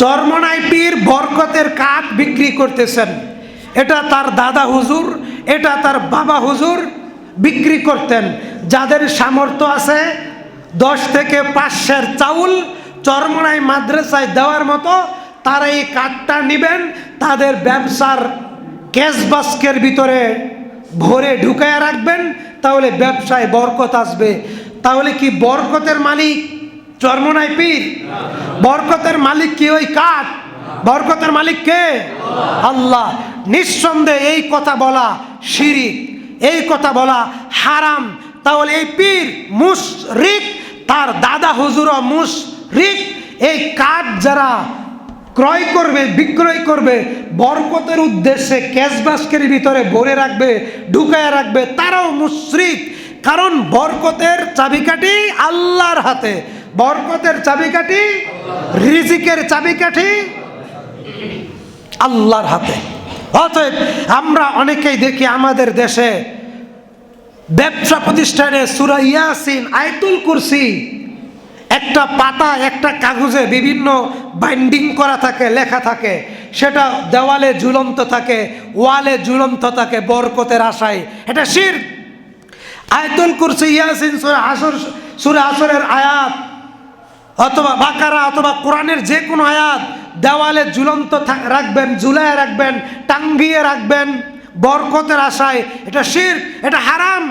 চরমনাই পীর বরকতের কাঠ বিক্রি করতেছেন। এটা তার দাদা হুজুর, এটা তার বাবা হুজুর বিক্রি করতেন। যাদের সামর্থ্য আছে দশ থেকে পাঁচশের চাউল চরমনাই মাদ্রাসায় দেওয়ার মতো, তারা এই কাঠটা নেবেন, তাদের ব্যবসার ক্যাশ বাস্কের ভিতরে ভরে ঢুকায়া রাখবেন, তাহলে ব্যবসায় বরকত আসবে। তাহলে কি বরকতের মালিক চর্মনাই পীর বরকতের মালিক কি ওই কাঠ বরকতের মালিক কে? আল্লাহ। নিঃসন্দেহে এই কথা বলা শিরিক, এই কথা বলা হারাম। তাহলে এই পীর মুশরিক, তার দাদা হুজুর মুশরিক, এই কাঠ যারা ক্রয় করবে, বিক্রয় করবে, বরকতের উদ্দেশ্যে ক্যাশ বাস্কের ভিতরে ভরে রাখবে, ঢুকায় রাখবে, তারাও মুশরিক। কারণ বরকতের চাবিকাঠি আল্লাহর হাতে। বরকতের চাবিকাঠি রিজিকের চাবিকাঠি আল্লাহর হাতে। অতএব আমরা অনেকেই দেখি আমাদের দেশে ব্যবসা প্রতিষ্ঠানে সুরা ইয়াসিন, আয়তুল কুরসি, একটা পাতা, একটা কাগজে বিভিন্ন বাইন্ডিং করা থাকে, লেখা থাকে। সেটা দেওয়ালে ঝুলন্ত থাকে, ওয়ালে ঝুলন্ত থাকে, বরকতের আশায়। এটা শির। আয়তুল কুরসি ইয়াসিন সুরা আসর, সুরা আসরের আয়াত অথবা বাকারা অথবা কোরআনের যে কোনো আয়াত দেওয়ালে ঝুলন্ত রাখবেন, ঝুলায় রাখবেন, টাঙ্গিয়ে রাখবেন, বরকতের আশায়। এটা শির, এটা হারাম।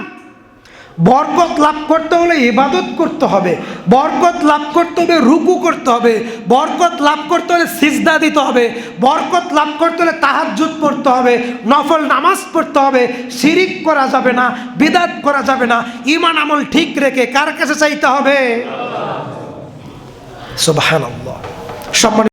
বরকত লাভ করতে হলে ইবাদত করতে হবে। বরকত লাভ করতে হবে রুকু করতে হবে। বরকত লাভ করতে হলে সিজদা দিতে হবে। বরকত লাভ করতে হলে তাহাজ্জুদ পড়তে হবে। নফল নামাজ পড়তে হবে। শিরিক করা যাবে না, বিদাত করা যাবে না। ইমান আমল ঠিক রেখে কার কাছে চাইতে হবে? সুবহানাল্লাহ। সম্মানিত